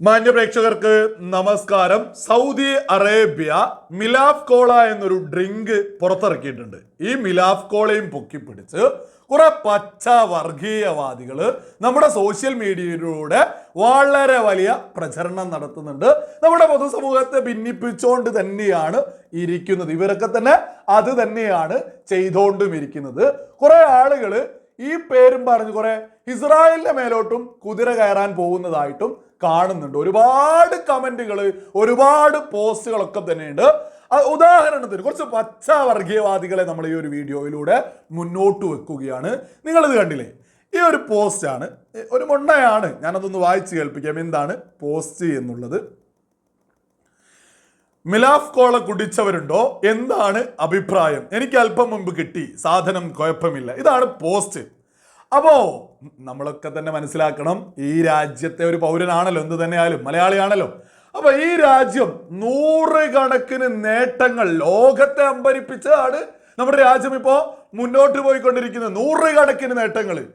മാന്യ പ്രേക്ഷകർക്ക് നമസ്കാരം. സൗദി അറേബ്യ മിലാഫ് കോള എന്നൊരു ഡ്രിങ്ക് പുറത്തിറക്കിയിട്ടുണ്ട്. ഈ മിലാഫ് കോളയും പൊക്കിപ്പിടിച്ച് കുറെ പച്ച വർഗീയവാദികൾ നമ്മുടെ സോഷ്യൽ മീഡിയയിലൂടെ വളരെ വലിയ പ്രചരണം നടത്തുന്നുണ്ട്. നമ്മുടെ പൊതുസമൂഹത്തെ ഭിന്നിപ്പിച്ചുകൊണ്ട് തന്നെയാണ് ഇരിക്കുന്നത്. ഇവരൊക്കെ തന്നെ അത് തന്നെയാണ് ചെയ്തുകൊണ്ടും ഇരിക്കുന്നത് കുറെ ആളുകൾ ഈ പേരും പറഞ്ഞ് കുറെ ഇസ്രായേലിന്റെ മേലോട്ടും കുതിര കയറാൻ പോകുന്നതായിട്ടും കാണുന്നുണ്ട്. ഒരുപാട് കമന്റുകൾ ഒരുപാട് പോസ്റ്റുകളൊക്കെ തന്നെയുണ്ട്. ഉദാഹരണത്തിന് കുറച്ച് പച്ച വർഗീയവാദികളെ നമ്മൾ ഈ ഒരു വീഡിയോയിലൂടെ മുന്നോട്ട് വെക്കുകയാണ്. നിങ്ങളിത് കണ്ടില്ലേ? ഈ ഒരു പോസ്റ്റാണ് ഒരു മൊണ്ണയാണ്. ഞാനതൊന്ന് വായിച്ച് കേൾപ്പിക്കാം. എന്താണ് പോസ്റ്റ് എന്നുള്ളത്? മിലാഫ് കോള കുടിച്ചവരുണ്ടോ? എന്താണ് അഭിപ്രായം? എനിക്ക് അല്പം മുമ്പ് കിട്ടി. സാധനം കുഴപ്പമില്ല. ഇതാണ് പോസ്റ്റ്. അപ്പോ നമ്മളൊക്കെ തന്നെ മനസ്സിലാക്കണം ഈ രാജ്യത്തെ ഒരു പൗരനാണല്ലോ എന്ത് തന്നെയാലും മലയാളിയാണല്ലോ. അപ്പൊ ഈ രാജ്യം നൂറുകണക്കിന് നേട്ടങ്ങൾ ലോകത്തെ അമ്പരിപ്പിച്ചതാണ് നമ്മുടെ രാജ്യം ഇപ്പോ മുന്നോട്ട് പോയിക്കൊണ്ടിരിക്കുന്നത്. നൂറുകണക്കിന് നേട്ടങ്ങൾ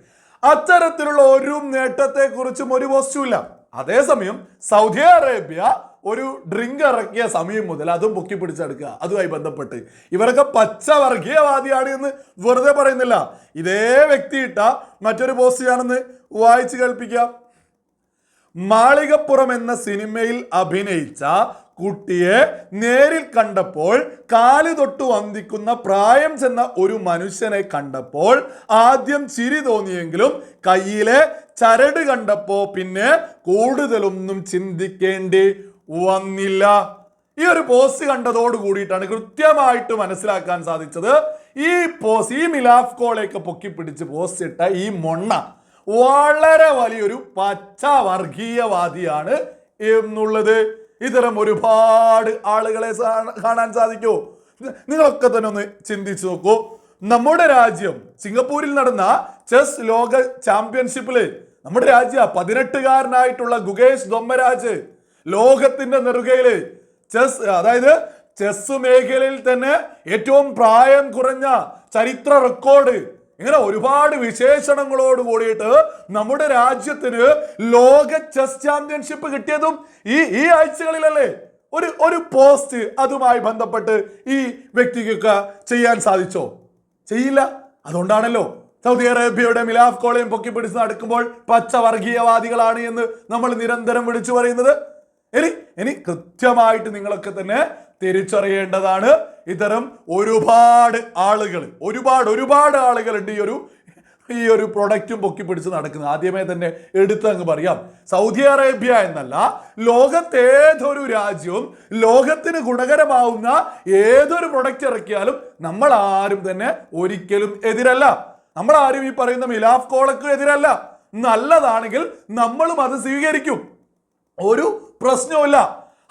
അത്തരത്തിലുള്ള ഒരു നേട്ടത്തെ കുറിച്ചും ഒരു വസ്തുവില്ല അതേസമയം സൗദി അറേബ്യ ഒരു ഡ്രിങ്ക് ഇറക്കിയ സമയം മുതൽ അതും പൊക്കി പിടിച്ചെടുക്കുക. അതുമായി ബന്ധപ്പെട്ട് ഇവരൊക്കെ പച്ച വർഗീയവാദിയാണ് എന്ന് വെറുതെ പറയുന്നില്ല. ഇതേ വ്യക്തിയിട്ട മറ്റൊരു പോസ്റ്റ് ഞാനൊന്ന് വായിച്ചു കേൾപ്പിക്കാം. മാളികപ്പുറം എന്ന സിനിമയിൽ അഭിനയിച്ച കുട്ടിയെ നേരിൽ കണ്ടപ്പോൾ കാൽ തൊട്ട് വന്ദിക്കുന്ന പ്രായം ചെന്ന ഒരു മനുഷ്യനെ കണ്ടപ്പോൾ ആദ്യം ചിരി തോന്നിയെങ്കിലും കയ്യിലെ ചരട് കണ്ടപ്പോ പിന്നെ കൂടുതലൊന്നും ചിന്തിക്കേണ്ടി വന്നില്ല. ഈ ഒരു പോസ്റ്റ് കണ്ടതോട് കൂടിയിട്ടാണ് കൃത്യമായിട്ട് മനസ്സിലാക്കാൻ സാധിച്ചത്. ഈ പോസ് ഈ മിലാഫ് കോളൊക്കെ പൊക്കി പിടിച്ച് പോസ് ഇട്ട ഈ മൊണ്ണ വളരെ വലിയൊരു പച്ച വർഗീയവാദിയാണ് എന്നുള്ളത്. ഇത്തരം ഒരുപാട് ആളുകളെ കാണാൻ സാധിക്കൂ. നിങ്ങളൊക്കെ തന്നെ ഒന്ന് ചിന്തിച്ചു നോക്കൂ. നമ്മുടെ രാജ്യം സിംഗപ്പൂരിൽ നടന്ന ചെസ് ലോക ചാമ്പ്യൻഷിപ്പിൽ നമ്മുടെ രാജ്യ പതിനെട്ടുകാരനായിട്ടുള്ള ഗുകേഷ് ദൊമ്മരാജ് ലോകത്തിന്റെ നെറുകയിൽ ചെസ് അതായത് ചെസ് മേഖലയിൽ തന്നെ ഏറ്റവും പ്രായം കുറഞ്ഞ ചരിത്ര റെക്കോർഡ്. ഇങ്ങനെ ഒരുപാട് വിശേഷണങ്ങളോട് കൂടിയിട്ട് നമ്മുടെ രാജ്യത്തിന് ലോക ചെസ് ചാമ്പ്യൻഷിപ്പ് കിട്ടിയതും ഈ ഈ ആഴ്ചകളിലല്ലേ. ഒരു ഒരു പോസ്റ്റ് അതുമായി ബന്ധപ്പെട്ട് ഈ വ്യക്തിക്കൊക്കെ ചെയ്യാൻ സാധിച്ചോ? ചെയ്യില്ല. അതുകൊണ്ടാണല്ലോ സൗദി അറേബ്യയുടെ മിലാഫ് കോളയും പൊക്കി പിടിച്ച് നടക്കുമ്പോൾ പച്ച വർഗീയവാദികളാണ് എന്ന് നമ്മൾ നിരന്തരം വിളിച്ചു പറയുന്നത്. ഇനി ഇനി കൃത്യമായിട്ട് നിങ്ങളൊക്കെ തന്നെ തിരിച്ചറിയേണ്ടതാണ്. ഇത്തരം ഒരുപാട് ആളുകൾ ഒരുപാട് ഒരുപാട് ആളുകളുണ്ട് ഈ ഒരു ഈ ഒരു പ്രൊഡക്റ്റും പൊക്കി പിടിച്ച് നടക്കുന്നത്. ആദ്യമേ തന്നെ എടുത്ത് അങ്ങ് പറയാം. സൗദി അറേബ്യ എന്നല്ല ലോകത്തേതൊരു രാജ്യവും ലോകത്തിന് ഗുണകരമാവുന്ന ഏതൊരു പ്രൊഡക്റ്റ് ഇറക്കിയാലും നമ്മൾ ആരും തന്നെ ഒരിക്കലും എതിരല്ല. നമ്മൾ ആരും ഈ പറയുന്ന മിലാഫ് കോളക്ക് എതിരല്ല. നല്ലതാണെങ്കിൽ നമ്മളും അത് സ്വീകരിക്കും. ഒരു പ്രശ്നവുമില്ല.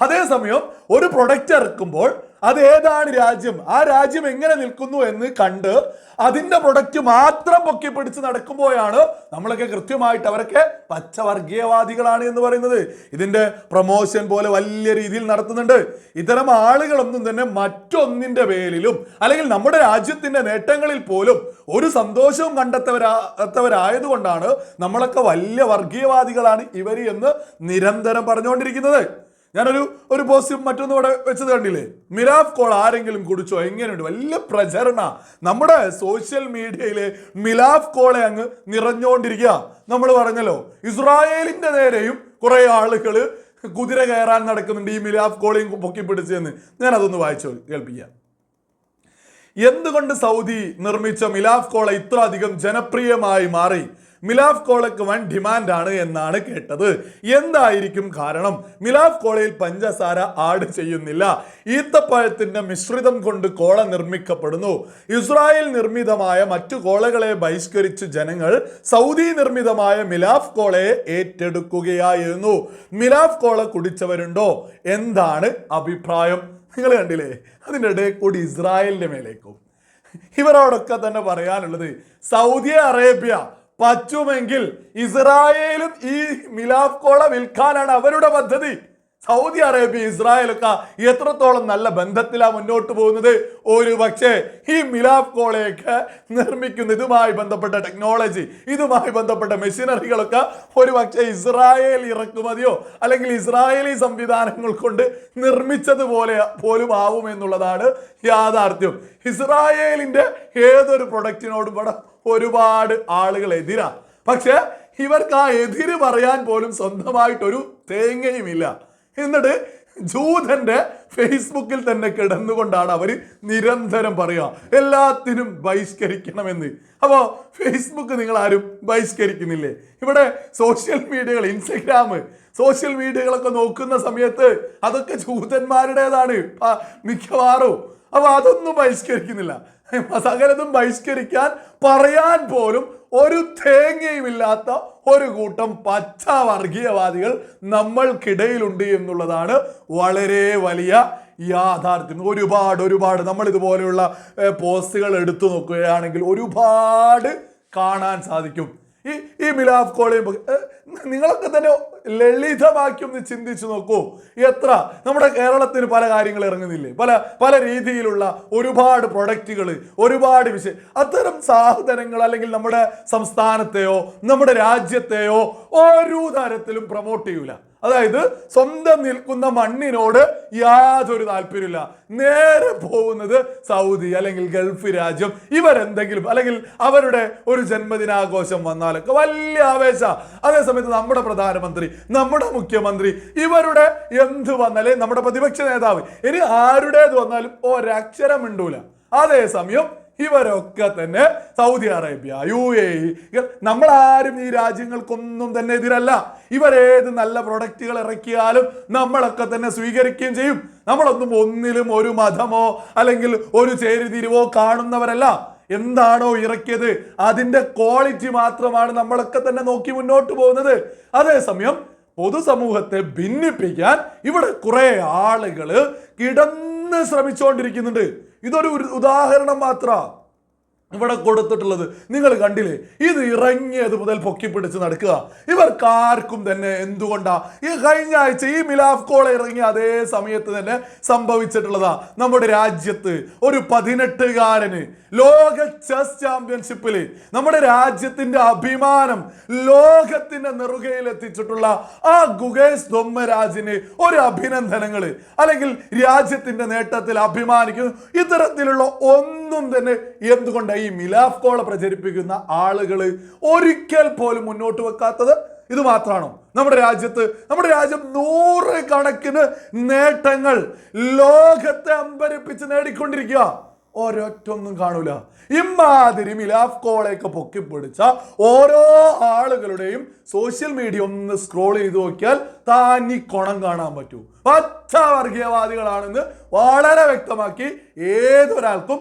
അതേസമയം ഒരു പ്രൊഡക്റ്റ് ഇറക്കുമ്പോൾ അത് ഏതാണ് രാജ്യം? ആ രാജ്യം എങ്ങനെ നിൽക്കുന്നു എന്ന് കണ്ട് അതിന്റെ പ്രൊഡക്റ്റ് മാത്രം പൊക്കി പിടിച്ച് നടക്കുമ്പോഴാണ് നമ്മളൊക്കെ കൃത്യമായിട്ട് അവരൊക്കെ പച്ചവർഗീയവാദികളാണ് എന്ന് പറയുന്നത്. ഇതിന്റെ പ്രൊമോഷൻ പോലെ വലിയ രീതിയിൽ നടത്തുന്നുണ്ട്. ഇത്തരം ആളുകളൊന്നും തന്നെ മറ്റൊന്നിന്റെ പേരിലും അല്ലെങ്കിൽ നമ്മുടെ രാജ്യത്തിന്റെ നേട്ടങ്ങളിൽ പോലും ഒരു സന്തോഷവും കണ്ടെത്തവരാത്തവരായതുകൊണ്ടാണ് നമ്മളൊക്കെ വലിയ വർഗീയവാദികളാണ് ഇവർ എന്ന് നിരന്തരം പറഞ്ഞുകൊണ്ടിരിക്കുന്നത്. ഞാനൊരു ഒരു പോസ്റ്റ് മറ്റൊന്നും ഇവിടെ വെച്ചത് കണ്ടില്ലേ? മിലാഫ് കോൾ ആരെങ്കിലും കുടിച്ചോ? എങ്ങനെയുണ്ട്? വലിയ പ്രചരണ. നമ്മുടെ സോഷ്യൽ മീഡിയയിലെ മിലാഫ് കോളെ അങ്ങ് നിറഞ്ഞുകൊണ്ടിരിക്കുക നമ്മൾ പറഞ്ഞല്ലോ ഇസ്രായേലിന്റെ നേരെയും കുറെ ആളുകൾ കുതിര കയറാൻ നടക്കുന്നുണ്ട് ഈ മിലാഫ് കോളെയും പൊക്കി പിടിച്ചെന്ന് ഞാൻ അതൊന്ന് വായിച്ചു കേൾപ്പിക്കാം. എന്തുകൊണ്ട് സൗദി നിർമ്മിച്ച മിലാഫ് കോള ഇത്ര അധികം ജനപ്രിയമായി മാറി? മിലാഫ് കോളയ്ക്ക് വൻ ഡിമാൻഡാണ് എന്നാണ് കേട്ടത്. എന്തായിരിക്കും കാരണം? മിലാഫ് കോളയിൽ പഞ്ചസാര ആഡ് ചെയ്യുന്നില്ല. ഈത്തപ്പഴത്തിന്റെ മിശ്രിതം കൊണ്ട് കോള നിർമ്മിക്കപ്പെടുന്നു. ഇസ്രായേൽ നിർമ്മിതമായ മറ്റു കോളകളെ ബഹിഷ്കരിച്ച് ജനങ്ങൾ സൗദി നിർമ്മിതമായ മിലാഫ് കോളയെ ഏറ്റെടുക്കുകയായിരുന്നു. മിലാഫ് കോള കുടിച്ചവരുണ്ടോ? എന്താണ് അഭിപ്രായം? നിങ്ങൾ കണ്ടില്ലേ? അതിന്റെ ഇടയിൽ കൂടി ഇസ്രായേലിന്റെ മേലേക്കും. ഇവരോടൊക്കെ തന്നെ പറയാനുള്ളത് സൗദി അറേബ്യ പറ്റുമെങ്കിൽ ഇസ്രായേലും ഈ മിലാഫ് കോള വിൽക്കാനാണ് അവരുടെ പദ്ധതി. സൗദി അറേബ്യ ഇസ്രായേലൊക്കെ എത്രത്തോളം നല്ല ബന്ധത്തിലാണ് മുന്നോട്ട് പോകുന്നത്. ഒരു പക്ഷേ ഈ മിലാഫ് കോളയൊക്കെ നിർമ്മിക്കുന്ന ഇതുമായി ബന്ധപ്പെട്ട ടെക്നോളജി ഇതുമായി ബന്ധപ്പെട്ട മെഷീനറികളൊക്കെ ഒരു പക്ഷേ ഇസ്രായേൽ ഇറക്കുമതിയോ അല്ലെങ്കിൽ ഇസ്രായേലി സംവിധാനങ്ങൾ കൊണ്ട് നിർമ്മിച്ചതുപോലെ പോലും ആവുമെന്നുള്ളതാണ് യാഥാർത്ഥ്യം. ഇസ്രായേലിന്റെ ഏതൊരു പ്രൊഡക്റ്റിനോടും ഇവിടെ ഒരുപാട് ആളുകൾ എതിരാ. പക്ഷെ ഇവർക്ക് ആ എതിര് പറയാൻ പോലും സ്വന്തമായിട്ടൊരു തേങ്ങയുമില്ല. എന്നിട്ട് ജൂതന്റെ ഫേസ്ബുക്കിൽ തന്നെ കിടന്നുകൊണ്ടാണ് അവർ നിരന്തരം പറയുക എല്ലാത്തിനും ബഹിഷ്കരിക്കണമെന്ന്. അപ്പോൾ ഫേസ്ബുക്ക് നിങ്ങൾ ആരും ബഹിഷ്കരിക്കുന്നില്ലേ? ഇവിടെ സോഷ്യൽ മീഡിയകൾ ഇൻസ്റ്റഗ്രാം സോഷ്യൽ മീഡിയകളൊക്കെ നോക്കുന്ന സമയത്ത് അതൊക്കെ ജൂതന്മാരുടേതാണ് മിക്കവാറും. അപ്പോൾ അതൊന്നും ബഹിഷ്കരിക്കുന്നില്ല. സകലതും ബഹിഷ്കരിക്കാൻ പറയാൻ പോലും ഒരു തേങ്ങയുമില്ലാത്ത ഒരു കൂട്ടം പച്ച വർഗീയവാദികൾ നമ്മൾക്കിടയിലുണ്ട് എന്നുള്ളതാണ് വളരെ വലിയ യാഥാർത്ഥ്യം. ഒരുപാട് ഒരുപാട് നമ്മൾ ഇതുപോലെയുള്ള പോസ്റ്റുകൾ എടുത്തു നോക്കുകയാണെങ്കിൽ ഒരുപാട് കാണാൻ സാധിക്കും. ഈ ഈ മിലാഫ് കോളയും നിങ്ങളൊക്കെ തന്നെ ലളിതമാക്കി ഒന്ന് ചിന്തിച്ചു നോക്കൂ. എത്ര നമ്മുടെ കേരളത്തിന് പല കാര്യങ്ങൾ ഇറങ്ങുന്നില്ലേ? പല പല രീതിയിലുള്ള ഒരുപാട് പ്രൊഡക്റ്റുകൾ ഒരുപാട് വിഷയം അത്തരം സാധനങ്ങൾ അല്ലെങ്കിൽ നമ്മുടെ സംസ്ഥാനത്തെയോ നമ്മുടെ രാജ്യത്തെയോ ഒരു തരത്തിലും പ്രൊമോട്ട് ചെയ്യൂല. അതായത് സ്വന്തം നിൽക്കുന്ന മണ്ണിനോട് യാതൊരു താല്പര്യമില്ല നേരെ പോകുന്നത് സൗദി അല്ലെങ്കിൽ ഗൾഫ് രാജ്യം. ഇവരെന്തെങ്കിലും അല്ലെങ്കിൽ അവരുടെ ഒരു ജന്മദിനാഘോഷം വന്നാലൊക്കെ വലിയ ആവേശ. അതേസമയത്ത് നമ്മുടെ പ്രധാനമന്ത്രി നമ്മുടെ മുഖ്യമന്ത്രി ഇവരുടെ എന്ത് വന്നാലേ നമ്മുടെ പ്രതിപക്ഷ നേതാവ് ഇനി ആരുടേത് വന്നാലും ഒരക്ഷരം മിണ്ടൂല. അതേസമയം ഇവരൊക്കെ തന്നെ സൗദി അറേബ്യ യു എ നമ്മളാരും ഈ രാജ്യങ്ങൾക്കൊന്നും തന്നെ എതിരല്ല. ഇവരേത് നല്ല പ്രൊഡക്റ്റുകൾ ഇറക്കിയാലും നമ്മളൊക്കെ തന്നെ സ്വീകരിക്കുകയും ചെയ്യും. നമ്മളൊന്നും ഒന്നിലും ഒരു മതമോ അല്ലെങ്കിൽ ഒരു ചേരിതിരിവോ കാണുന്നവരല്ല. എന്താണോ ഇറക്കിയത്? അതിന്റെ ക്വാളിറ്റി മാത്രമാണ് നമ്മളൊക്കെ തന്നെ നോക്കി മുന്നോട്ട് പോകുന്നത്. അതേസമയം പൊതുസമൂഹത്തെ ഭിന്നിപ്പിക്കാൻ ഇവിടെ കുറെ ആളുകൾ കിടന്ന് ശ്രമിച്ചുകൊണ്ടിരിക്കുന്നുണ്ട്. ഇതൊരു ഉദാഹരണം മാത്ര. ഇവിടെ കൊടുത്തിട്ടുള്ളത് നിങ്ങൾ കണ്ടില്ലേ? ഇത് ഇറങ്ങിയത് മുതൽ പൊക്കി പിടിച്ച് നടക്കുക. ഇവർക്ക് ആർക്കും തന്നെ എന്തുകൊണ്ടാ? ഈ കഴിഞ്ഞ ആഴ്ച ഈ മിലാഫ് കോള ഇറങ്ങിയ അതേ സമയത്ത് തന്നെ സംഭവിച്ചിട്ടുള്ളതാ. നമ്മുടെ രാജ്യത്ത് ഒരു പതിനെട്ടുകാരന് ലോക ചെസ് ചാമ്പ്യൻഷിപ്പിൽ നമ്മുടെ രാജ്യത്തിന്റെ അഭിമാനം ലോകത്തിന്റെ നെറുകയിൽ എത്തിച്ചിട്ടുള്ള ആ ഗുഗേഷ് ധൊമ്മരാജിന് ഒരു അഭിനന്ദനങ്ങൾ. അല്ലെങ്കിൽ രാജ്യത്തിന്റെ നേട്ടത്തിൽ അഭിമാനിക്കുന്നു. ഇത്തരത്തിലുള്ള ഒന്നും തന്നെ എന്തുകൊണ്ടാണ് ഈ മിലാഫ് കോള പ്രചരിപ്പിക്കുന്ന ആളുകൾ ഒരിക്കൽ പോലും മുന്നോട്ട് വെക്കാത്തത് ഇത് മാത്രമാണോ? നമ്മുടെ രാജ്യത്ത് നമ്മുടെ രാജ്യം നൂറ് കണക്കിന് നേട്ടങ്ങൾ ലോകത്തെ അമ്പരിപ്പിച്ച് നേടിക്കൊണ്ടിരിക്കുക. ഒരൊറ്റൊന്നും കാണൂല. ഇമാതിരി മിലാഫ് കോളയൊക്കെ പൊക്കിപ്പിടിച്ച ഓരോ ആളുകളുടെയും സോഷ്യൽ മീഡിയ ഒന്ന് സ്ക്രോൾ ചെയ്ത് നോക്കിയാൽ താനി കൊണം കാണാൻ പറ്റൂ. പച്ച വർഗീയവാദികളാണെന്ന് വളരെ വ്യക്തമാക്കി ഏതൊരാൾക്കും